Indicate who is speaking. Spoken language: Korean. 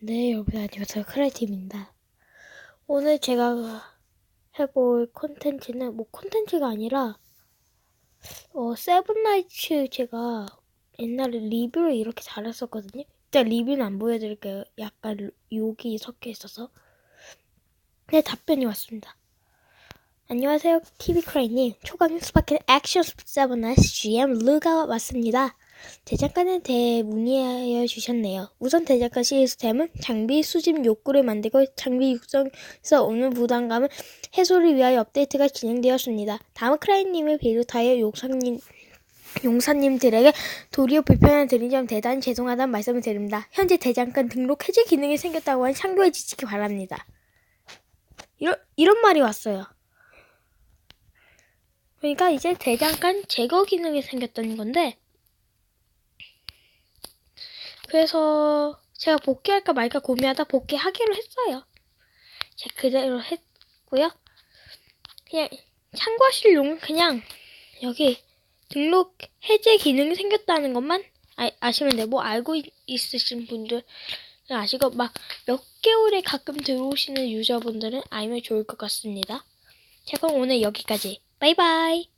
Speaker 1: 네, 여러분 안녕하세요. 크라이팀입니다. 오늘 제가 해볼 콘텐츠는 뭐 콘텐츠가 아니라 어 세븐나이츠 제가 옛날에 리뷰를 이렇게 잘했었거든요. 일단 리뷰는 안 보여드릴게요. 약간 욕이 섞여 있어서. 네, 답변이 왔습니다. 안녕하세요, TV크라이님. 초강력 스파켓 액션 세븐나이츠 GM 루가 왔습니다. 대장간에 대해 문의하여 주셨네요. 우선 대장간 시스템은 장비 수집 욕구를 만들고 장비 육성에서 오는 부담감을 해소를 위하여 업데이트가 진행되었습니다. 다음 크라이님을 비롯하여 용사님, 용사님들에게 도리어 불편을 드린 점 대단히 죄송하다는 말씀을 드립니다. 현재 대장간 등록 해제 기능이 생겼다고 하니 참고해 주시기 바랍니다. 이런, 이런 말이 왔어요. 그러니까 이제 대장간 제거 기능이 생겼다는 건데 그래서 제가 복귀할까 말까 고민하다 복귀하기로 했어요. 제가 그대로 했고요. 그냥 참고하실 용은 그냥 여기 등록 해제 기능이 생겼다는 것만 아, 아시면 돼요. 뭐 알고 있, 있으신 분들 아시고 막 몇 개월에 가끔 들어오시는 유저분들은 알면 좋을 것 같습니다. 자 그럼 오늘 여기까지. 바이바이.